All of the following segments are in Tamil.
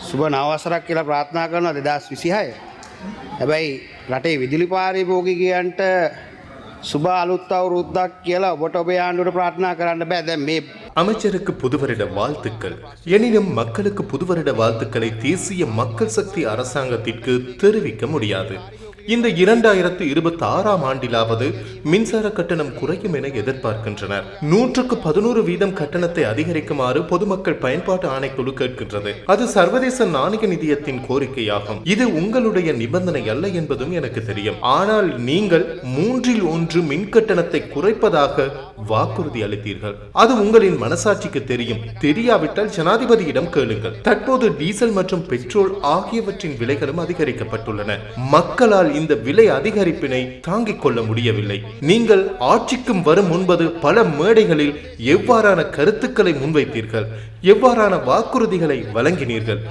සුබ නවසරක් කියලා ප්‍රාථනා කරනවා දෙදස් විසිහය. හැබැයි රටේ විදිලි පාරිභෝගිකයන්ට සුබ අලුත් අවුරුද්දක් කියලා ඔබට ඔබේ ආණ්ඩුවට ප්‍රාථනා කරන්න බෑ දැන් මේ அமைச்சருக்கு புதுவருட வாழ்த்துக்கள் எனினும் மக்களுக்கு புதுவருட வாழ்த்துக்களை தேசிய மக்கள் சக்தி அரசாங்கத்திற்கு தெரிவிக்க முடியாது இந்த இரண்டாயிரத்து இருபத்தி ஆறாம் ஆண்டிலாவது மின்சார கட்டணம் குறையும் என எதிர்பார்க்கின்றனர். நூற்றுக்கு பதினோரு வீதம் கட்டணத்தை அதிகரிக்குமாறு பொதுமக்கள் பயன்பாட்டு ஆணைக்குழு கேட்கின்றது. அது சர்வதேச நாணய நிதியத்தின் கோரிக்கையாகும். இது உங்களுடைய நிபந்தனை அல்ல என்பதும் எனக்கு தெரியும். ஆனால் நீங்கள் மூன்றில் ஒன்று மின் கட்டணத்தை குறைப்பதாக வாக்குறுதி அளித்தீர்கள். அது உங்களின் மனசாட்சிக்கு தெரியும். தெரியாவிட்டால் ஜனாதிபதியிடம் கேளுங்கள். தற்போது டீசல் மற்றும் பெட்ரோல் ஆகியவற்றின் விலைகளும் அதிகரிக்கப்பட்டுள்ளன. மக்களால் இந்த விலை அதிகரிப்பினை தாங்கிக் கொள்ள முடியவில்லை. நீங்கள் ஆட்சிக்கும் வரும் முன்பது பல மேடைகளில் எவ்வாறான கருத்துக்களை முன்வைத்தீர்கள் எவ்வாறான வாக்குறுதிகளை வழங்கினீர்கள்?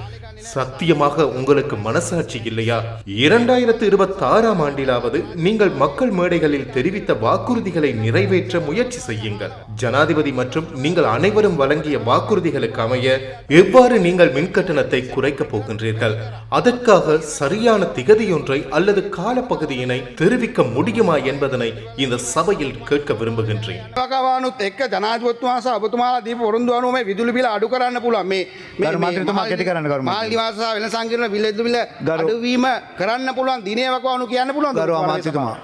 சத்தியமாக உங்களுக்கு மனசாட்சி இல்லையா? இரண்டாயிரத்து இருபத்தி ஆறாம் ஆண்டிலாவது நீங்கள் மக்கள் மேடைகளில் தெரிவித்த வாக்குறுதிகளை நிறைவேற்ற முயற்சி செய்யுங்கள். ஜனாதிபதி மற்றும் நீங்கள் அனைவரும் வழங்கிய வாக்குறுதிகளுக்கு அமைய எவ்வாறு நீங்கள் மின்கட்டணத்தை குறைக்கப் போகின்றீர்கள்? அதற்காக சரியான திகதியொன்றை அல்லது காலப்பகுதியினை தெரிவிக்க முடியுமா என்பதனை இந்த சபையில் கேட்க விரும்புகின்றேன். ஜனாதிபதி ஒருந்துவானுமே விதுலுபில் அடுக்கரான புலாமே පොරොන්දු අනුව මේ විදුලි බිල අඩු කරන්න පුළුවන් මේ ගරු මන්ත්‍රීතුමා කෙටි කරන්න, ගරු මන්ත්‍රී. මාල්දිවාසා වෙන සංකීර්ණ විලෙදු බිල ගරු- අඩුවීම කරන්න පුළුවන් දිනේ වකවානු කියන්න පුළුවන් ගරු අමාත්‍යතුමා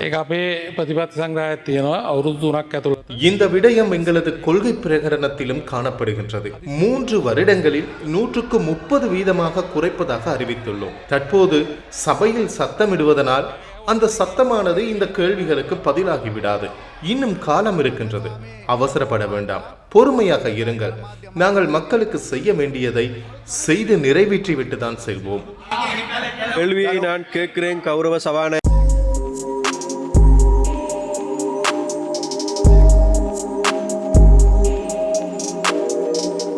ඒ අපේ ප්‍රතිපත්ති සංග්‍රහයක් තියෙනවා අවුරුදු තුනක් ඇතුළ இந்த விடயம் எங்களது கொள்கை பிரகடனத்திலும் காணப்படுகின்றது மூன்று வருடங்களில் நூற்றுக்கு முப்பது வீதமாக குறைப்பதாக அறிவித்துள்ளோம் தற்போது சபையில் சத்தமிடுவதனால் அந்த சத்தமானது இந்த கேள்விகளுக்கு பதிலாகிவிடாது. இன்னும் காலம் இருக்கின்றது. அவசரப்பட வேண்டாம். பொறுமையாக இருங்கள். நாங்கள் மக்களுக்கு செய்ய வேண்டியதை செய்து நிறைவேற்றிவிட்டு தான் செல்வோம். கேள்வியை நான் கேட்கிறேன் கௌரவ சபாநாயகர்.